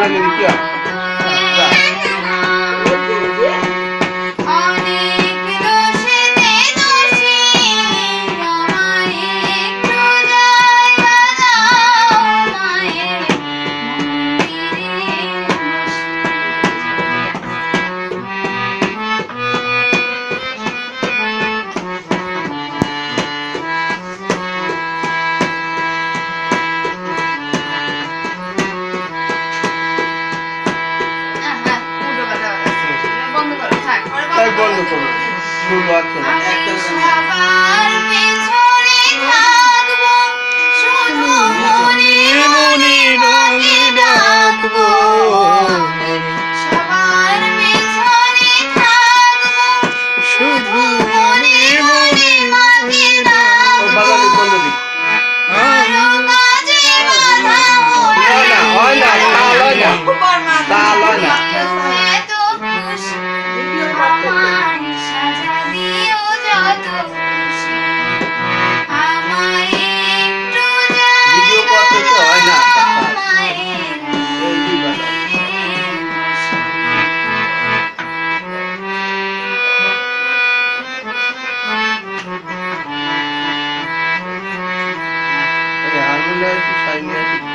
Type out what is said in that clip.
Hallelujah. ফুল আছে একটা usahanya gitu.